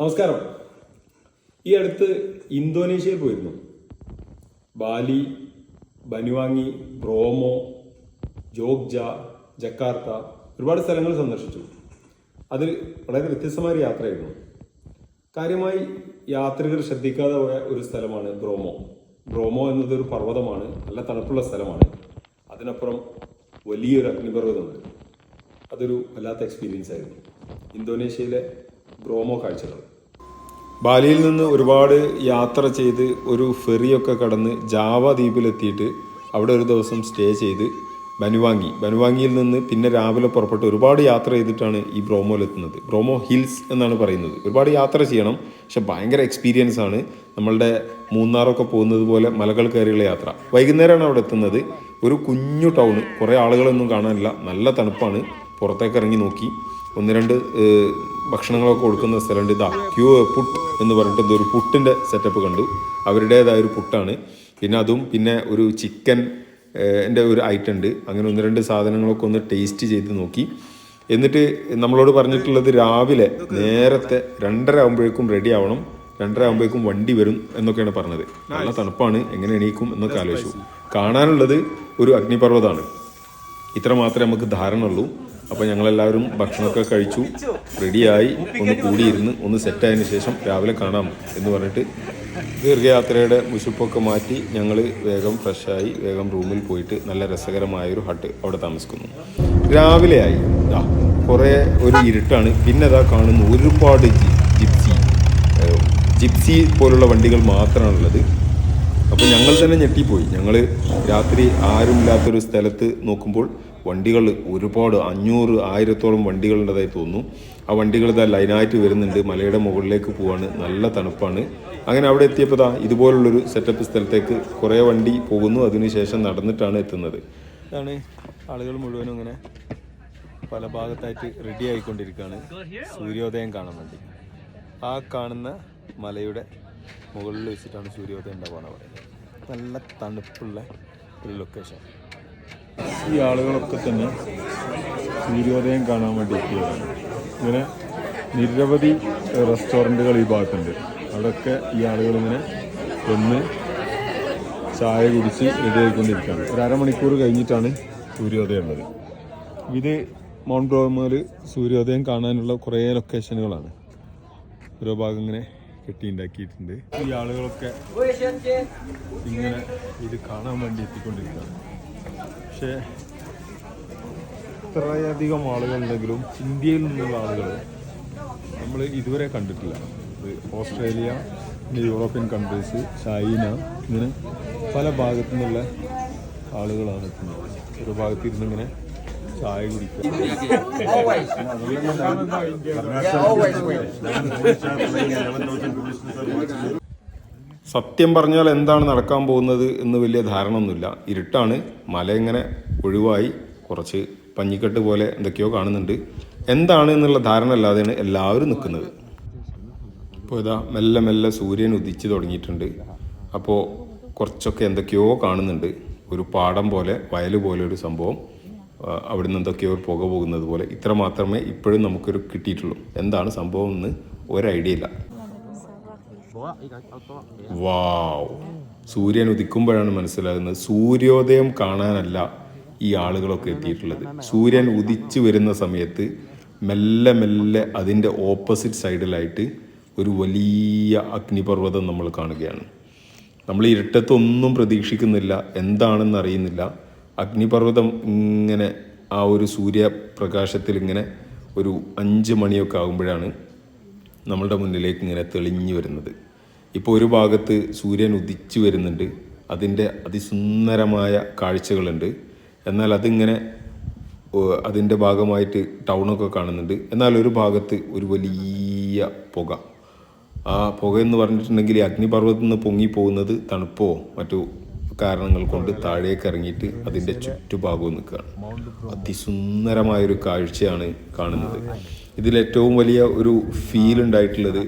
നമസ്കാരം. ഈ അടുത്ത് ഇന്തോനേഷ്യയിൽ പോയിരുന്നു. Bali Banyuwangi Bromo Jogja Jakarta ഒരുപാട് സ്ഥലങ്ങൾ സന്ദർശിച്ചു. അതിൽ വളരെ വ്യത്യസ്തമായ ഒരു യാത്രയായിരുന്നു. കാര്യമായി യാത്രികർ ശ്രദ്ധിക്കാതെ പോയ ഒരു സ്ഥലമാണ് ബ്രോമോ. ബ്രോമോ എന്നത് ഒരു പർവതമാണ് നല്ല തണുപ്പുള്ള സ്ഥലമാണ്. അതിനപ്പുറം വലിയൊരു അഗ്നിപർവതമുണ്ട്. അതൊരു വല്ലാത്ത എക്സ്പീരിയൻസ് ആയിരുന്നു. ഇന്തോനേഷ്യയിലെ ബ്രോമോ കാഴ്ചകൾ. ബാലിയിൽ നിന്ന് ഒരുപാട് യാത്ര ചെയ്ത് ഒരു ഫെറിയൊക്കെ കടന്ന് ജാവ ദ്വീപിലെത്തിയിട്ട് അവിടെ ഒരു ദിവസം സ്റ്റേ ചെയ്ത് ബനുവാങ്ങി. ബനുവാങ്ങിയിൽ നിന്ന് പിന്നെ രാവിലെ പുറപ്പെട്ട് ഒരുപാട് യാത്ര ചെയ്തിട്ടാണ് ഈ ബ്രോമോയിലെത്തുന്നത്. ബ്രോമോ ഹിൽസ് എന്നാണ് പറയുന്നത്. ഒരുപാട് യാത്ര ചെയ്യണം. പക്ഷെ ഭയങ്കര എക്സ്പീരിയൻസ് ആണ് നമ്മളുടെ മൂന്നാറൊക്കെ പോകുന്നത് പോലെ മലകൾ കയറിയുള്ള യാത്ര. വൈകുന്നേരമാണ് അവിടെ എത്തുന്നത്. ഒരു കുഞ്ഞു ടൗൺ കുറേ ആളുകളൊന്നും കാണാനില്ല. നല്ല തണുപ്പാണ്. പുറത്തേക്ക് ഇറങ്ങി നോക്കി. ഒന്ന് രണ്ട് ഭക്ഷണങ്ങളൊക്കെ കൊടുക്കുന്ന സ്ഥലമുണ്ട്. ഇതാ ക്യൂ പുട്ട് എന്ന് പറഞ്ഞിട്ട് എന്തോ ഒരു പുട്ടിന്റെ സെറ്റപ്പ് കണ്ടു. അവരുടേതായ ഒരു പുട്ടാണ്. പിന്നെ അതും പിന്നെ ഒരു ചിക്കൻ എന്റെ ഒരു ഐറ്റം ഉണ്ട്. അങ്ങനെ ഒന്ന് രണ്ട് സാധനങ്ങളൊക്കെ ഒന്ന് ടേസ്റ്റ് ചെയ്ത് നോക്കി. എന്നിട്ട് നമ്മളോട് പറഞ്ഞിട്ടുള്ളത് രാവിലെ നേരത്തെ രണ്ടര ആകുമ്പോഴേക്കും റെഡി ആവണം. രണ്ടര ആകുമ്പോഴേക്കും വണ്ടി വരും എന്നൊക്കെയാണ് പറഞ്ഞത്. നല്ല തണുപ്പാണ്. എങ്ങനെ എണീക്കും എന്നൊക്കെ ആലോചിച്ചു. കാണാനുള്ളത് ഒരു അഗ്നിപർവതമാണ്. ഇത്ര മാത്രമേ നമുക്ക് ധാരണ ഉള്ളൂ അപ്പോൾ ഞങ്ങളെല്ലാവരും ഭക്ഷണമൊക്കെ കഴിച്ചു റെഡിയായി ഒന്ന് കൂടിയിരുന്ന് ഒന്ന് സെറ്റായതിനു ശേഷം രാവിലെ കാണാം എന്ന് പറഞ്ഞിട്ട് ദീർഘയാത്രയുടെ മുഷിപ്പൊക്കെ മാറ്റി ഞങ്ങൾ വേഗം ഫ്രഷായി വേഗം റൂമിൽ പോയിട്ട് നല്ല രസകരമായൊരു ഹട്ട് അവിടെ താമസിക്കുന്നു. രാവിലെയായി ദാ കുറേ ഒരു ഇരുട്ടാണ്. പിന്നെ അതാ കാണുന്നു ഒരുപാട് ജിപ്സി. ജിപ്സി പോലുള്ള വണ്ടികൾ മാത്രമാണുള്ളത് അപ്പോൾ ഞങ്ങൾ തന്നെ ഞെട്ടിപ്പോയി. ഞങ്ങൾ രാത്രി ആരുമില്ലാത്തൊരു സ്ഥലത്ത് നോക്കുമ്പോൾ വണ്ടികൾ ഒരുപാട് അഞ്ഞൂറ് ആയിരത്തോളം വണ്ടികളുണ്ടതായി തോന്നുന്നു. ആ വണ്ടികൾ ഇതാ ലൈനായിട്ട് വരുന്നുണ്ട്. മലയുടെ മുകളിലേക്ക് പോവാണ്. നല്ല തണുപ്പാണ്. അങ്ങനെ അവിടെ എത്തിയപ്പോൾ ദാ ഇതുപോലുള്ളൊരു സെറ്റപ്പ് സ്ഥലത്തേക്ക് കുറേ വണ്ടി പോകുന്നു. അതിനുശേഷം നടന്നിട്ടാണ് എത്തുന്നത്. ഇതാണ് ആളുകൾ മുഴുവനും ഇങ്ങനെ പല ഭാഗത്തായിട്ട് റെഡി ആയിക്കൊണ്ടിരിക്കുകയാണ് സൂര്യോദയം കാണാൻ വേണ്ടി. ആ കാണുന്ന മലയുടെ മുകളിൽ വെച്ചിട്ടാണ് സൂര്യോദയം ഉണ്ടാവുകയാണ് അവിടെ നല്ല തണുപ്പുള്ള ഒരു ലൊക്കേഷൻ ഈ ആളുകളൊക്കെ തന്നെ സൂര്യോദയം കാണാൻ വേണ്ടി എത്തിയതാണ് ഇങ്ങനെ നിരവധി റെസ്റ്റോറന്റുകൾ ഈ ഭാഗത്തുണ്ട്. അവിടെയൊക്കെ ഈ ആളുകൾ ഇങ്ങനെ ഒന്ന് ചായ കുടിച്ച് റെഡി ആയിക്കൊണ്ടിരിക്കുകയാണ്. ഒരു അരമണിക്കൂർ കഴിഞ്ഞിട്ടാണ് സൂര്യോദയം ഉള്ളത്. ഇത് മൗണ്ട് ബ്രോമയിൽ സൂര്യോദയം കാണാനുള്ള കുറേ ലൊക്കേഷനുകളാണ് ഓരോ ഭാഗം ഇങ്ങനെ കെട്ടിയുണ്ടാക്കിയിട്ടുണ്ട് ഈ ആളുകളൊക്കെ ഇങ്ങനെ ഇത് കാണാൻ വേണ്ടി എത്തിക്കൊണ്ടിരിക്കുകയാണ്. പക്ഷേ ഇത്രയധികം ആളുകളുണ്ടെങ്കിലും ഇന്ത്യയിൽ നിന്നുള്ള ആളുകൾ നമ്മൾ ഇതുവരെ കണ്ടിട്ടില്ല. ഓസ്ട്രേലിയ യൂറോപ്യൻ കൺട്രീസ് ചൈന ഇങ്ങനെ പല ഭാഗത്തു നിന്നുള്ള ആളുകളാണ് എത്തുന്നത് ഒരു ഭാഗത്ത് ഇരുന്ന് ഇങ്ങനെ ചായ സത്യം പറഞ്ഞാൽ എന്താണ് നടക്കാൻ പോകുന്നത് എന്ന് വലിയ ധാരണ ഒന്നുമില്ല ഇരുട്ടാണ്. മല ഇങ്ങനെ ഒഴിവായി കുറച്ച് പഞ്ഞിക്കെട്ട് പോലെ എന്തൊക്കെയോ കാണുന്നുണ്ട്. എന്താണ് എന്നുള്ള ധാരണ അല്ലാതെയാണ് എല്ലാവരും നിൽക്കുന്നത്. ഇപ്പോൾ ഇതാ മെല്ലെ മെല്ലെ സൂര്യൻ ഉദിച്ചു തുടങ്ങിയിട്ടുണ്ട്. അപ്പോൾ കുറച്ചൊക്കെ എന്തൊക്കെയോ കാണുന്നുണ്ട്. ഒരു പാടം പോലെ വയൽ പോലെ ഒരു സംഭവം. ആ, നിന്ന് എന്തൊക്കെയോ പുക പോകുന്നത് പോലെ ഇത്ര മാത്രമേ ഇപ്പോഴും നമുക്കൊരു കിട്ടിയിട്ടുള്ളൂ. എന്താണ് സംഭവം എന്ന് ഒരു ഐഡിയ ഇല്ല. വാവ്. സൂര്യൻ ഉദിക്കുമ്പോഴാണ് മനസ്സിലാകുന്നത്. സൂര്യോദയം കാണാനല്ല ഈ ആളുകളൊക്കെ എത്തിയിട്ടുള്ളത്. സൂര്യൻ ഉദിച്ചു വരുന്ന സമയത്ത് മെല്ലെ മെല്ലെ അതിന്റെ ഓപ്പോസിറ്റ് സൈഡിലായിട്ട് ഒരു വലിയ അഗ്നിപർവതം നമ്മൾ കാണുകയാണ്. നമ്മൾ ഇരുട്ടത്തൊന്നും പ്രതീക്ഷിക്കുന്നില്ല. എന്താണെന്ന് അറിയുന്നില്ല. അഗ്നിപർവതം ഇങ്ങനെ ആ ഒരു സൂര്യപ്രകാശത്തിൽ ഇങ്ങനെ ഒരു അഞ്ച് മണിയൊക്കെ ആകുമ്പോഴാണ് നമ്മളുടെ മുന്നിലേക്ക് ഇങ്ങനെ തെളിഞ്ഞു വരുന്നത്. ഇപ്പോൾ ഒരു ഭാഗത്ത് സൂര്യൻ ഉദിച്ചു വരുന്നുണ്ട്. അതിന്റെ അതിസുന്ദരമായ കാഴ്ചകളുണ്ട്. എന്നാൽ അതിങ്ങനെ അതിന്റെ ഭാഗമായിട്ട് ടൗണൊക്കെ കാണുന്നുണ്ട്. എന്നാൽ ഒരു ഭാഗത്ത് ഒരു വലിയ പുക. ആ പുക എന്ന് പറഞ്ഞിട്ടുണ്ടെങ്കിൽ അഗ്നിപർവതത്തിൽ നിന്ന് പൊങ്ങി പോകുന്നത് തണുപ്പോ മറ്റു കാരണങ്ങൾ കൊണ്ട് താഴേക്ക് ഇറങ്ങിയിട്ട് അതിന്റെ ചുറ്റുഭാഗവും നിൽക്കുകയാണ്. അതിസുന്ദരമായൊരു കാഴ്ചയാണ് കാണുന്നത്. ഇതിലേറ്റവും വലിയ ഒരു ഫീൽ ഉണ്ടായിട്ടുള്ളത്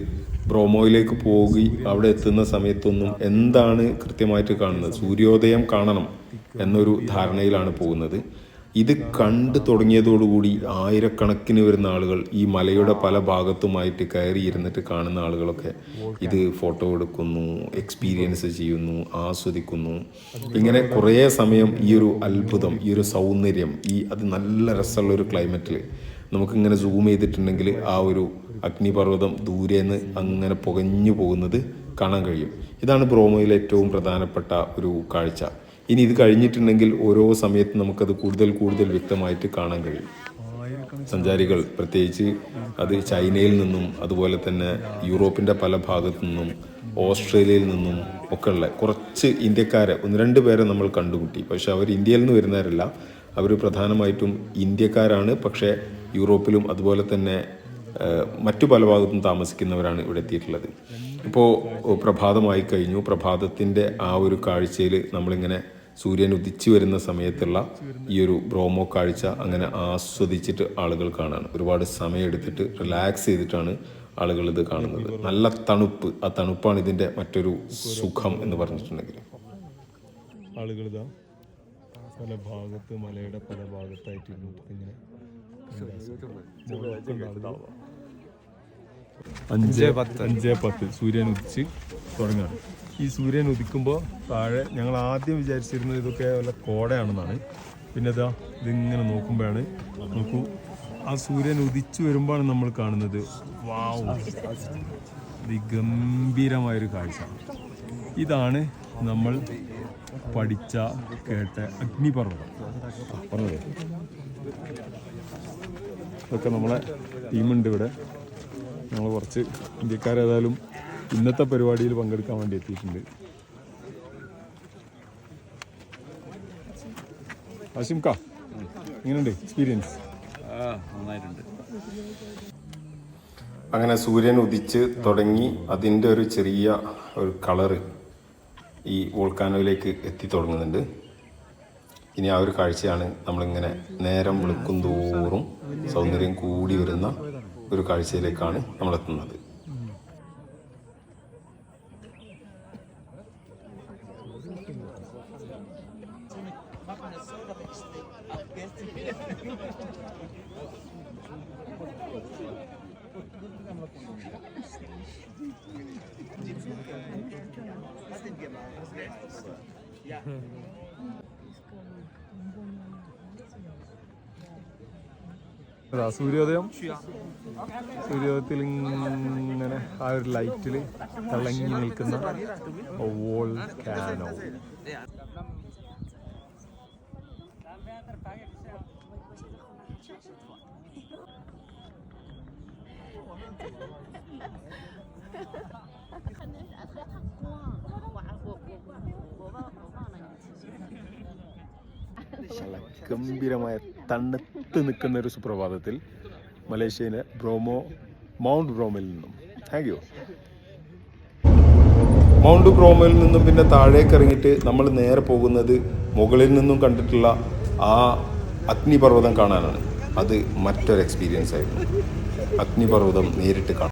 ബ്രോമോയിലേക്ക് പോയി അവിടെ എത്തുന്ന സമയത്തൊന്നും എന്താണ് കൃത്യമായിട്ട് കാണുന്നത്? സൂര്യോദയം കാണണം എന്നൊരു ധാരണയിലാണ് പോകുന്നത്. ഇത് കണ്ടു തുടങ്ങിയതോടുകൂടി ആയിരക്കണക്കിന് വരുന്ന ആളുകൾ ഈ മലയുടെ പല ഭാഗത്തുമായിട്ട് കയറി ഇരുന്നിട്ട് കാണുന്ന ആളുകളൊക്കെ ഇത് ഫോട്ടോ എടുക്കുന്നു എക്സ്പീരിയൻസ് ചെയ്യുന്നു ആസ്വദിക്കുന്നു. ഇങ്ങനെ കുറേ സമയം ഈ ഒരു അത്ഭുതം ഈ ഒരു സൗന്ദര്യം ഈ അത് നല്ല രസമുള്ള ഒരു ക്ലൈമറ്റിൽ നമുക്കിങ്ങനെ സൂം ചെയ്തിട്ടുണ്ടെങ്കിൽ ആ ഒരു അഗ്നിപർവതം ദൂരെ നിന്ന് അങ്ങനെ പുകഞ്ഞു പോകുന്നത് കാണാൻ കഴിയും. ഇതാണ് ബ്രോമോയിലെ ഏറ്റവും പ്രധാനപ്പെട്ട ഒരു കാഴ്ച. ഇനി ഇത് കഴിഞ്ഞിട്ടുണ്ടെങ്കിൽ ഓരോ സമയത്തും നമുക്കത് കൂടുതൽ കൂടുതൽ വ്യക്തമായിട്ട് കാണാൻ കഴിയും. സഞ്ചാരികൾ പ്രത്യേകിച്ച് അത് ചൈനയിൽ നിന്നും അതുപോലെ തന്നെ യൂറോപ്പിന്റെ പല ഭാഗത്തു നിന്നും ഓസ്ട്രേലിയയിൽ നിന്നും ഒക്കെ ഉള്ള കുറച്ച് ഇന്ത്യക്കാരെ ഒന്ന് രണ്ട് പേരെ നമ്മൾ കണ്ടുമുട്ടി പക്ഷെ അവർ ഇന്ത്യയിൽ നിന്ന് വരുന്നവരല്ല. അവർ പ്രധാനമായിട്ടും ഇന്ത്യക്കാരാണ്. പക്ഷേ യൂറോപ്പിലും അതുപോലെ തന്നെ മറ്റു പല ഭാഗത്തും താമസിക്കുന്നവരാണ് ഇവിടെ എത്തിയിട്ടുള്ളത്. ഇപ്പോൾ പ്രഭാതമായി കഴിഞ്ഞു. പ്രഭാതത്തിന്റെ ആ ഒരു കാഴ്ചയിൽ നമ്മളിങ്ങനെ സൂര്യൻ ഉദിച്ചു വരുന്ന സമയത്തുള്ള ഈ ഒരു ബ്രോമോ കാഴ്ച അങ്ങനെ ആസ്വദിച്ചിട്ട് ആളുകൾ കാണാണ്. ഒരുപാട് സമയമെടുത്തിട്ട് റിലാക്സ് ചെയ്തിട്ടാണ് ആളുകൾ ഇത് കാണുന്നത്. നല്ല തണുപ്പ്. ആ തണുപ്പാണ് ഇതിന്റെ മറ്റൊരു സുഖം എന്ന് പറഞ്ഞിട്ടുണ്ടെങ്കിൽ. ആളുകൾ ഇതാ പല ഭാഗത്ത് മലയുടെ പല ഭാഗത്തായിട്ട് ഇങ്ങനെ അഞ്ച് പത്ത്. അഞ്ച് പത്ത്. സൂര്യൻ ഉദിച്ച് തുടങ്ങുകയാണ്. ഈ സൂര്യൻ ഉദിക്കുമ്പോൾ താഴെ ഞങ്ങൾ ആദ്യം വിചാരിച്ചിരുന്നത് ഇതൊക്കെ വല്ല കോടയാണെന്നാണ്. പിന്നെ ഇതാ ഇതിങ്ങനെ നോക്കുമ്പോഴാണ് നോക്കൂ ആ സൂര്യൻ ഉദിച്ചു വരുമ്പോഴാണ് നമ്മൾ കാണുന്നത്. വാവ്. ഗംഭീരമായൊരു കാഴ്ച. ഇതാണ് നമ്മൾ പഠിച്ച കേട്ട അഗ്നിപർവതം. പറഞ്ഞത് ഇതൊക്കെ നമ്മളെ ടീമുണ്ട് ഇവിടെ. ഞങ്ങൾ കുറച്ച് ഇന്ത്യക്കാരേതായാലും ഇന്നത്തെ പരിപാടിയിൽ പങ്കെടുക്കാൻ വേണ്ടി എത്തിയിട്ടുണ്ട്. ആശിം കാ എങ്ങനെയുണ്ട് എക്സ്പീരിയൻസ് അങ്ങനെ സൂര്യൻ ഉദിച്ച് തുടങ്ങി അതിന്റെ ഒരു ചെറിയ ഒരു കളറ് ഈ വോൾക്കാനോയിലേക്ക് എത്തി തുടങ്ങുന്നുണ്ട്. ഇനി ആ ഒരു കാഴ്ചയാണ് നമ്മളിങ്ങനെ നേരം വെളുക്കും തോറും സൗന്ദര്യം കൂടി വരുന്ന ഒരു കാഴ്ചയിലേക്കാണ് നമ്മളെത്തുന്നത്. അതാ സൂര്യോദയം. സൂര്യോദയത്തിൽ ഇങ്ങനെ ആ ഒരു ലൈറ്റിൽ തിളങ്ങി നിൽക്കുന്ന വോൾക്കാനോ ഗംഭീരമായ തണുത്ത് നിൽക്കുന്ന ഒരു സുപ്രഭാതത്തിൽ മലേഷ്യയിലെ ബ്രോമോ മൗണ്ട് ബ്രോമിൽ നിന്നും. താങ്ക് യു മൗണ്ട് ബ്രോമയിൽ നിന്നും പിന്നെ താഴേക്ക് ഇറങ്ങിയിട്ട് നമ്മൾ നേരെ പോകുന്നത് മുകളിൽ നിന്നും കണ്ടിട്ടുള്ള ആ അഗ്നിപർവതം കാണാനാണ്. അത് മറ്റൊരു എക്സ്പീരിയൻസ് ആയിരുന്നു. അഗ്നിപർവതം നേരിട്ട് കാണാൻ.